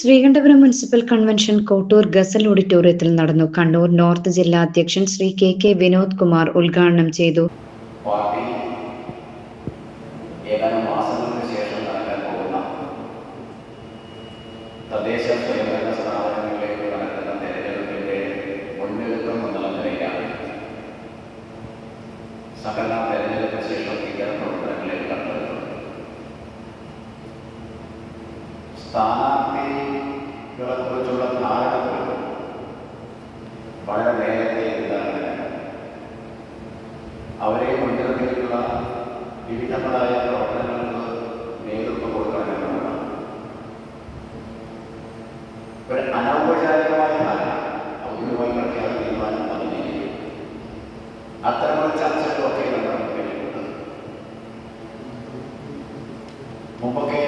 Sreekandapuram municipal convention Kottoor ഗസൽ ഓഡിറ്റോറിയത്തിൽ നടന്നു. Kannur north ജില്ലാ അധ്യക്ഷൻ ശ്രീ കെ കെ വിനോദ് കുമാർ ഉദ്ഘാടനം ചെയ്തു. സകല തെരഞ്ഞെടുപ്പ് മാസങ്ങൾക്ക് സ്ഥാനാർത്ഥികളെ കുറിച്ചുള്ള ധാരണകൾ വളരെ നേരത്തെ ഉണ്ടാകുന്നതിനാണ് അവരെ മുൻനിർത്തിയിട്ടുള്ള വിവിധങ്ങളായ പ്രവർത്തനങ്ങൾക്ക് നേതൃത്വം കൊടുക്കാനുള്ള ഒരു അനൗപചാരികമായ ധാരണ ഔദ്യോഗികമായി പ്രഖ്യാപന തീരുമാനം അതിലേക്ക് അത്തരമൊരു ചർച്ചകളൊക്കെ നമ്മൾ കഴിഞ്ഞിട്ടുണ്ട് മുമ്പൊക്കെ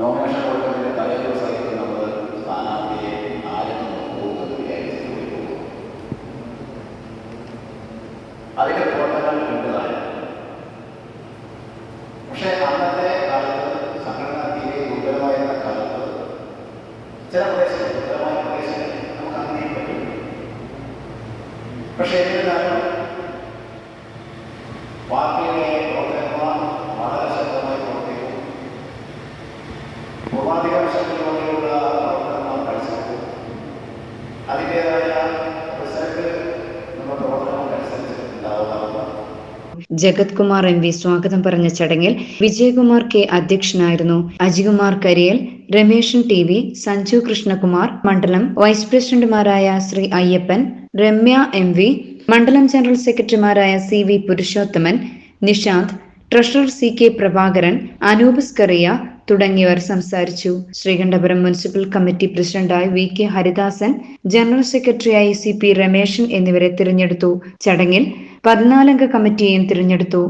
നോമിനേഷൻ കൊടുക്കുന്നതിന് തലേ ദിവസമായിട്ട് നമ്മൾ സ്ഥാനാർത്ഥിയെ ആരും നോക്കുമെന്ന് വിചാരിച്ചു പോകും പ്രവർത്തനം ഉണ്ടതായി പക്ഷേ അന്നത്തെ കാലത്ത് സംഘടന തീരെ ദുർബലമായിരുന്ന കാലത്ത് ചില പ്രദേശങ്ങൾ ദുർബലമായ പ്രദേശങ്ങൾ നമുക്ക് അങ്ങനെ പറ്റും പക്ഷേ എന്നിരുന്നാലും പാർട്ടിയിലെ ജഗത് കുമാർ എം വി സ്വാഗതം പറഞ്ഞ ചടങ്ങിൽ വിജയകുമാർ കെ അധ്യക്ഷനായിരുന്നു. അജികുമാർ കരിയൽ രമേശൻ ടി വി സഞ്ജു കൃഷ്ണകുമാർ മണ്ഡലം വൈസ് പ്രസിഡന്റുമാരായ ശ്രീ അയ്യപ്പൻ രമ്യ എം വി മണ്ഡലം ജനറൽ സെക്രട്ടറിമാരായ C V Purushothaman Nishanth treasurer C K Prabhakaran Anoop Scaria തുടങ്ങിയവർ സംസാരിച്ചു. ശ്രീകണ്ഠപുരം മുനിസിപ്പൽ കമ്മിറ്റി പ്രസിഡന്റായി വി കെ ഹരിദാസൻ ജനറൽ സെക്രട്ടറിയായി സി പി രമേശൻ എന്നിവരെ തിരഞ്ഞെടുത്തു. ചടങ്ങിൽ പതിനാലംഗ കമ്മിറ്റിയെയും തിരഞ്ഞെടുത്തു.